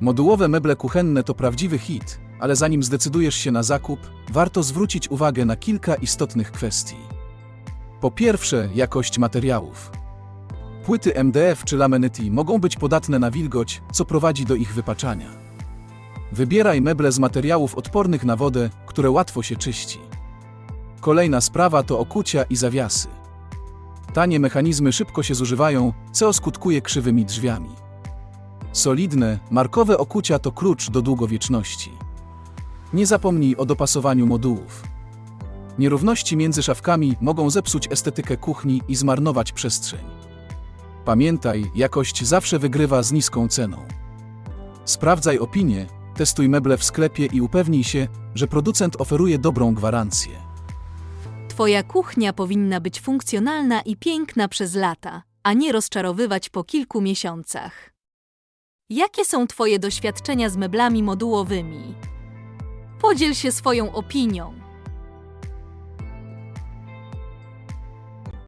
Modułowe meble kuchenne to prawdziwy hit, ale zanim zdecydujesz się na zakup, warto zwrócić uwagę na kilka istotnych kwestii. Po pierwsze, jakość materiałów. Płyty MDF czy Lamanyty mogą być podatne na wilgoć, co prowadzi do ich wypaczania. Wybieraj meble z materiałów odpornych na wodę, które łatwo się czyści. Kolejna sprawa to okucia i zawiasy. Tanie mechanizmy szybko się zużywają, co skutkuje krzywymi drzwiami. Solidne, markowe okucia to klucz do długowieczności. Nie zapomnij o dopasowaniu modułów. Nierówności między szafkami mogą zepsuć estetykę kuchni i zmarnować przestrzeń. Pamiętaj, jakość zawsze wygrywa z niską ceną. Sprawdzaj opinie, testuj meble w sklepie i upewnij się, że producent oferuje dobrą gwarancję. Twoja kuchnia powinna być funkcjonalna i piękna przez lata, a nie rozczarowywać po kilku miesiącach. Jakie są Twoje doświadczenia z meblami modułowymi? Podziel się swoją opinią.